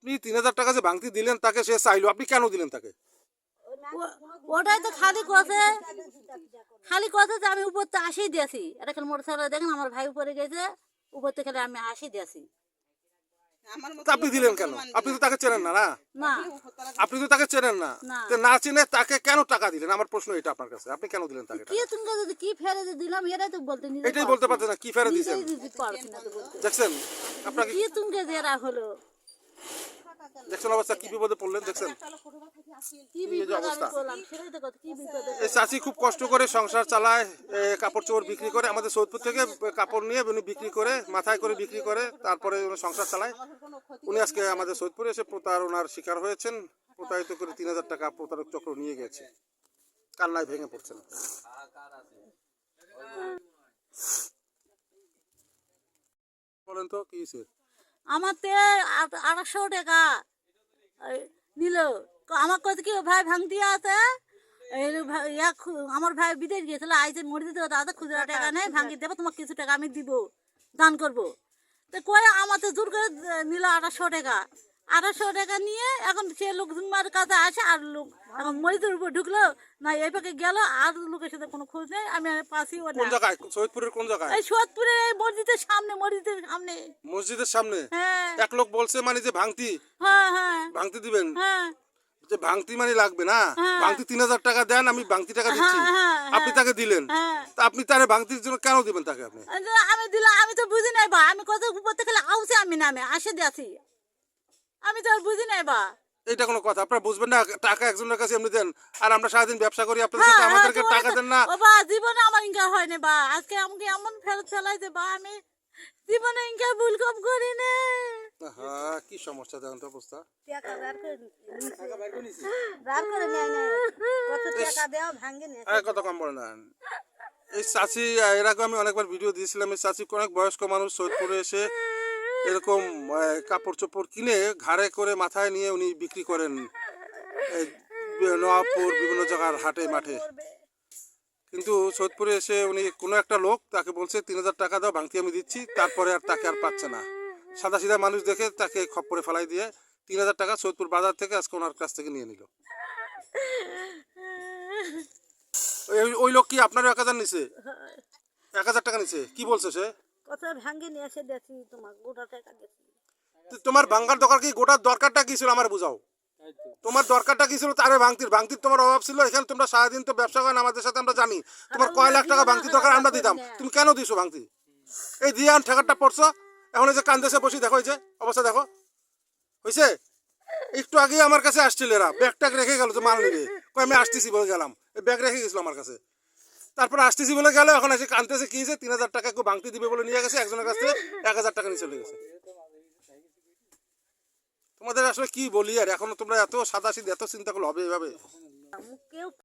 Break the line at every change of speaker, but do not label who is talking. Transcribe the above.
আপনি তিন হাজার টাকা যে ভাঙতি দিলেন তাকে সে চাইলো। আপনি কেন দিলেন তাকে?
ওটাই তো খালি কথা। খালি কথা যে আমি উপর আসি দিয়েছি। এটা খালি মোটর সাইকেল দেখেন আমার ভাই উপরে গেছে। উপর থেকে আমি আসি দিয়েছি।
আপনি দিলেন কেন? আপনি তো তাকে চেনেন না না?
না।
আপনি তো তাকে চেনেন না।
না।
তো চিনে তাকে কেন টাকা দিলেন? আমার প্রশ্ন এটা আপনার কাছে। আপনি কেন দিলেন তাকে
কি তুমি যদি কি ফেরে দিলাম এটাই তো বলতে নিজে
এটাই বলতে পারছেন না। কি ফেরত দিয়েছেন?
না তো
দেখছেন? আপনাকে
কি তুমি যে এরা হলো?
দেখছেন অবস্থা? কি বিপদে পড়লেন? দেখছেন? এই চাষি খুব কষ্ট করে সংসার চালায় কাপড় চোপড় বিক্রি করে আমাদের সৈয়দপুর থেকে কাপড় নিয়ে উনি বিক্রি করে মাথায় করে বিক্রি করে তারপরে উনি সংসার চালায়। উনি আজকে আমাদের সৈয়দপুরে এসে প্রতারণার শিকার হয়েছেন প্রতারিত করে তিন হাজার টাকা প্রতারক চক্র নিয়ে গেছে। কান্নায় ভেঙে পড়ছেন। বলেন তো কি
আমার তে আড়াইশো টাকা। নিল। আমার কত কি ভাই ভাঙ ভাঙতি আছে? আমার ভাই বিদেশ গিয়েছিল, আইসে মরে দিতে দাদা খুচরা টাকা নেই ভাঙি দেবো, তোমাকে কিছু টাকা আমি দিব, দান করব। তো কয়ে আমার তো জোর করে নিল আড়াইশো টাকা। আঠাশশো টাকা নিয়ে এখন সে লোক লোকজনের কাছে আসে আর লোক এখন মরিচের উপর ঢুকলো না এই পাকে গেল আর লোকের সাথে কোনো খোঁজ নেই আমি পাশেও
কোন জায়গায়? সৈয়দপুরের কোন জায়গায়?
এই সোদপুরে এই মসজিদের সামনে মসজিদের সামনে।
মসজিদের সামনে?
হ্যাঁ।
এক লোক বলছে মানে যে ভাঙতি।
হ্যাঁ হ্যাঁ।
ভাঙতি দিবেন?
হ্যাঁ।
যে ভাঙতি মানে লাগবে না?
হ্যাঁ।
ভাঙতি তিন হাজার টাকা দেন আমি ভাঙতি টাকা দিচ্ছি।
হ্যাঁ, হ্যাঁ,
আপনি তাকে দিলেন। তা আপনি তারে ভাঙতির জন্য কেন দিবেন তাকে আপনি?
আমি দিলাম আমি তো বুঝি নাই বা আমি কত উপর থেকে আউছে আমি নামে আসে দিয়েছি আমি তো আর বুঝি নাই বা।
এটা কোনো কথা আপনারা বুঝবেন না টাকা একজনের কাছে এমনি দেন আর আমরা সারাদিন ব্যবসা করি আপনাদের
হ্যাঁ,
সাথে
হ্যাঁ,
আমাদেরকে টাকা দেন না।
ও বা জীবনে আমার ইনকাম হয়নি বা। আজকে আমাকে এমন ফেরত ফেলাইছে বা আমি জীবনে ইনকাম ভুল কম করি না।
হ্যাঁ কি সমস্যা দেখেন তো অবস্থা। এক কথা কম বলে না। এই চাচি এর আগে আমি অনেকবার ভিডিও দিয়েছিলাম এই চাচি অনেক বয়স্ক মানুষ সৈয়দপুরে এসে এরকম কাপড় চোপড় কিনে ঘাড়ে করে মাথায় নিয়ে উনি বিক্রি করেন এই নওয়াবপুর বিভিন্ন জায়গার হাটে মাঠে। কিন্তু সৈয়দপুরে এসে উনি কোনো একটা লোক তাকে বলছে, তিন হাজার টাকা দাও, ভাঙতি আমি দিচ্ছি, তারপরে আর তাকে আর পাচ্ছে না। সাদা সিধা মানুষ দেখে তাকে খপ্পরে ফেলাই দিয়ে তিন হাজার টাকা সৈয়দপুর বাজার থেকে আজকে ওনার কাছ থেকে নিয়ে নিল। ওই- ওই লোক কি আপনার এক হাজার নিছে? এক হাজার টাকা নিছে? কি বলছে সে?
কত ভাঙ্গে নিয়ে এসে দিয়েছি তোমার গোটা টাকা দিয়েছি
তোমার ভাঙ্গার দরকার কি? গোটার দরকারটা কি ছিল আমার বুঝাও। তোমার দরকারটা কি ছিল? তারে ভাঙতির। ভাঙতির তোমার অভাব ছিল এখানে তোমরা সারাদিন তো ব্যবসা করেন আমাদের সাথে আমরা জানি। তোমার কয় লাখ টাকা ভাঙতি দরকার আমরা দিতাম। তুমি কেন দিছো ভাঙতি? এই দিয়ে আন ঠেকারটা পড়ছো? এখন এই যে কান্দেছে বসি দেখো এই যে অবস্থা দেখো। হয়েছে একটু আগে আমার কাছে আসছিল এরা। ব্যাগ ট্যাগ রেখে গেল তো মাল নিবে কই আমি আসতেছি বলে গেলাম। এই ব্যাগ রেখে গেছিল আমার কাছে। তারপর আসতেছি বলে গেল, এখন এসে কানতেছে কি হয়েছে তিন হাজার টাকা কেউ বাংতি দিবে বলে নিয়ে গেছে, একজনের কাছ থেকে এক হাজার টাকা নিয়ে চলে গেছে। তোমাদের আসলে কি বলি আর এখনও তোমরা এত সাদা এত চিন্তা করলে হবে এভাবে?